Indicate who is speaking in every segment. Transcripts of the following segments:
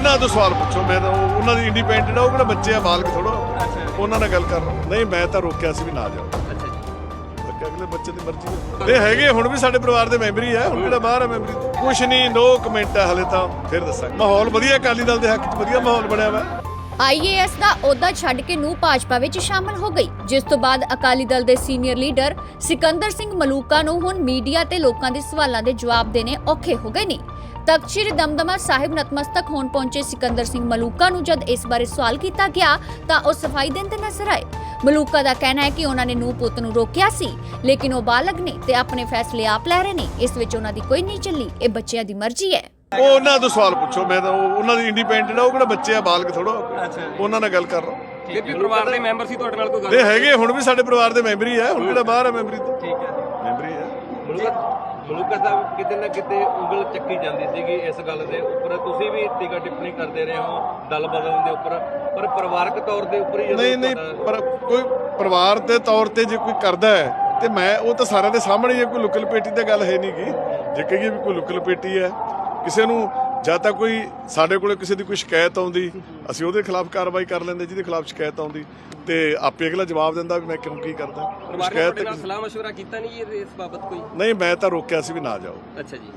Speaker 1: ਉਹਨਾਂ ਤੋਂ ਸਵਾਲ ਪੁੱਛੋ, ਮੈਂ ਤਾਂ ਉਹ- ਉਹਨਾਂ ਦੀ ਇੰਡੀਪੈਂਡੈਂਟ ਆ, ਉਹ ਕਿਹੜਾ ਬੱਚੇ ਆ ਬਾਲਕ ਥੋੜਾ ਉਹਨਾਂ ਨਾਲ ਗੱਲ ਕਰ ਲਓ। ਨਹੀਂ, ਮੈਂ ਤਾਂ ਰੋਕਿਆ ਸੀ ਵੀ ਨਾ ਜਾਓ।
Speaker 2: ਅੱਛਾ
Speaker 1: ਅਗਲੇ ਬੱਚੇ ਦੀ ਮਰਜ਼ੀ ਹੈ ਨਹੀਂ ਹੈਗੇ, ਹੁਣ ਵੀ ਸਾਡੇ ਪਰਿਵਾਰ ਦੇ ਮੈਂਬਰ ਹੀ ਆ। ਹੁਣ ਕਿਹੜਾ ਬਾਹਰ ਆ ਮੈਂਬਰੀ? ਕੁਛ ਨਹੀਂ ਨੋ ਕਮੈਂਟ ਆ ਹਲੇ ਤਾਂ। ਫਿਰ ਦੱਸਾਂਗੇ। ਮਾਹੌਲ ਵਧੀਆ, ਅਕਾਲੀ ਦਲ ਦੇ ਹੱਕ 'ਚ ਵਧੀਆ ਮਾਹੌਲ ਬਣਿਆ ਵਾ।
Speaker 3: ਆਈਏਐਸ ਦਾ ਅਹੁਦਾ ਛੱਡ ਕੇ ਨੂੰ ਭਾਜਪਾ ਵਿੱਚ ਸ਼ਾਮਲ ਹੋ ਗਈ, ਜਿਸ ਤੋਂ ਬਾਅਦ ਅਕਾਲੀ ਦਲ ਦੇ ਸੀਨੀਅਰ ਲੀਡਰ ਸਿਕੰਦਰ ਸਿੰਘ ਮਲੂਕਾ ਨੂੰ ਹੁਣ ਮੀਡੀਆ ਤੇ ਲੋਕਾਂ ਦੇ ਸਵਾਲਾਂ ਦੇ ਜਵਾਬ ਦੇਣੇ ਔਖੇ ਹੋ ਗਏ ਨੇ। ਤਖਤ ਸ੍ਰੀ ਦਮਦਮਾ ਸਾਹਿਬ ਨਤਮਸਤਕ ਹੋਣ ਪਹੁੰਚੇ ਸਿਕੰਦਰ ਸਿੰਘ ਮਲੂਕਾ ਨੂੰ ਜਦ ਇਸ ਬਾਰੇ ਸਵਾਲ ਕੀਤਾ ਗਿਆ, ਤਾਂ ਉਹ ਸਫ਼ਾਈ ਦਿੰਦੇ ਨਜ਼ਰ ਆਏ। ਮਲੂਕਾ ਦਾ ਕਹਿਣਾ ਹੈ ਕਿ ਉਹਨਾਂ ਨੇ ਨੂੰ ਪੁੱਤ ਨੂੰ ਰੋਕਿਆ ਸੀ, ਲੇਕਿਨ ਉਹ ਬਾਲਗ ਨੇ ਤੇ ਆਪਣੇ ਫੈਸਲੇ ਆਪ ਲੈ ਰਹੇ ਨੇ। ਇਸ ਵਿੱਚ ਉਹਨਾਂ ਦੀ ਕੋਈ ਨਹੀਂ ਚੱਲੀ ਇਹ ਬੱਚਿਆਂ ਦੀ ਮਰਜ਼ੀ ਹੈ।
Speaker 1: ਉਹ ਉਹਨਾਂ ਤੋਂ ਸਵਾਲ ਪੁੱਛੋ ਮੈਂ ਤਾਂ ਉਹ- ਉਹਨਾਂ ਦੀ ਇੰਡੀਪੈਂਡੈਂਟ ਆ ਉਹ ਕਿਹੜਾ ਬੱਚੇ ਆ ਬਾਲਕ ਥੋੜਾ ਉਹਨਾਂ ਨਾਲ ਗੱਲ ਕਰ ਰਹਾ
Speaker 2: ਫਿਰ ਵੀ ਪਰਿਵਾਰ ਦੇ ਮੈਂਬਰ ਸੀ ਤੁਹਾਡੇ ਨਾਲ ਕੋਈ ਗੱਲ?
Speaker 1: ਨਹੀਂ ਹੈਗੇ ਹੁਣ ਵੀ ਸਾਡੇ ਪਰਿਵਾਰ ਦੇ ਮੈਂਬਰ ਹੀ ਆ ਹੁਣ ਕਿਹੜਾ ਬਾਹਰ ਆ ਮੈਂਬਰੀ ਤੋਂ?
Speaker 2: ਠੀਕ ਹੈ ਜੀ।
Speaker 1: ਮੈਂਬਰ ਹੀ ਆ।
Speaker 4: ਮਲੂਕਾ ਸਾਹਿਬ ਕਿਤੇ ਨਾ ਕਿਤੇ ਉਂਗਲ ਚੱਕੀ ਜਾਂਦੀ ਸੀਗੀ ਇਸ ਗੱਲ ਦੇ ਉੱਪਰ। ਤੁਸੀਂ ਵੀ ਟੀਕਾ ਟਿੱਪਣੀ ਕਰਦੇ ਰਹੇ ਹੋ ਦਲ ਬਦਲਣ ਦੇ ਉੱਪਰ। ਪਰ ਪਰਿਵਾਰਕ ਤੌਰ ਦੇ ਉੱਪਰ ਹੀ ਜਦੋਂ
Speaker 1: ਨਹੀਂ ਨਹੀਂ
Speaker 4: ਤੁਹਾਡਾ-
Speaker 1: ਪਰ ਕੋਈ ਪਰਿਵਾਰ ਦੇ ਤੌਰ ਤੇ ਜੇ ਕੋਈ ਕਰਦਾ ਹੈ ਤੇ ਮੈਂ ਉਹ ਤਾਂ ਸਾਰਿਆਂ ਦੇ ਸਾਹਮਣੇ ਹੀ ਹੈ ਕੋਈ ਲੁਕਲ ਪੇਟੀ ਤੇ ਗੱਲ ਹੈ ਨਹੀਂਗੀ ਜੇ ਕਹੀਏ ਵੀ ਕੋਈ ਲੁਕਲ ਪੇਟੀ ਹੈ ਕਿਸੇ ਨੂੰ ਜਾਂ ਤਾਂ ਕੋਈ ਸਾਡੇ ਕੋਲੇ ਕਿਸੇ ਦੀ ਕੋਈ ਸ਼ਿਕਾਇਤ ਆਉਂਦੀ ਅਸੀਂ ਉਹਦੇ ਖਿਲਾਫ ਕਾਰਵਾਈ ਕਰ ਲੈਂਦੇ ਜਿਹਦੇ ਖਿਲਾਫ ਸ਼ਿਕਾਇਤ ਆਉਂਦੀ ਤੇ ਆਪੇ ਅਗਲਾ ਜਵਾਬ ਦਿੰਦਾ ਵੀ ਮੈਂ ਕਿਉਂ ਕੀ ਕਰਦਾ
Speaker 2: ਪਰਿਵਾਰ ਨੇ
Speaker 1: ਸ਼ਿਕਾਇਤ
Speaker 2: ਤੁਹਾਡੇ ਨਾਲ
Speaker 1: ਤੇ-
Speaker 2: ਸਲਾਹ مشورہ ਕੀਤਾ ਨਹੀਂ ਜੀ ਇਸ ਬਾਬਤ ਕੋਈ
Speaker 1: ਨਹੀਂ ਮੈਂ ਤਾਂ ਰੋਕਿਆ ਸੀ ਵੀ ਨਾ ਜਾਓ
Speaker 2: ਅੱਛਾ ਜੀ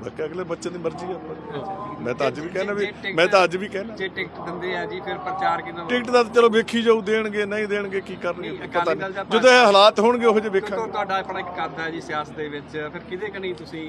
Speaker 1: ਬਾਕੀ ਅਗਲੇ ਬੱਚੇ ਦੀ ਮਰਜ਼ੀ ਹੈ ਆਪਣੀ। ਮੈਂ ਤਾਂ ਅੱਜ ਵੀ ਕਹਿਣਾ ਵੀ ਮੈਂ ਤਾਂ ਅੱਜ ਵੀ ਕਹਿਣਾ
Speaker 5: ਜੇ ਟਿਕਟ ਦਿੰਦੇ ਆ ਜੀ ਫਿਰ ਪ੍ਰਚਾਰ ਕਿਦਾਂ
Speaker 1: ਟਿਕਟ ਦਾ ਤਾਂ ਚਲੋ ਵੇਖੀ ਜਾਊ ਦੇਣਗੇ ਨਹੀਂ ਦੇਣਗੇ ਕੀ ਕਰਨਗੇ
Speaker 5: ਨਹੀਂ,
Speaker 1: ਪਤਾ
Speaker 5: ਅਕਾਲੀ
Speaker 1: ਨਹੀਂ
Speaker 5: ਦਲ ਜਾਂ
Speaker 1: ਜਦੋਂ ਇਹ ਹਾਲਾਤ ਹੋਣਗੇ ਉਹੋ ਜਿਹੇ ਵੇਖਾਂਗੇ
Speaker 5: ਤੁਹਾਡਾ ਆਪਣਾ ਇੱਕ ਕੱਦ ਹੈ ਜੀ ਸਿਆਸਤ ਦੇ ਵਿੱਚ ਫਿਰ ਕਿਹਦੇ ਕਨੀ ਤੁਸੀਂ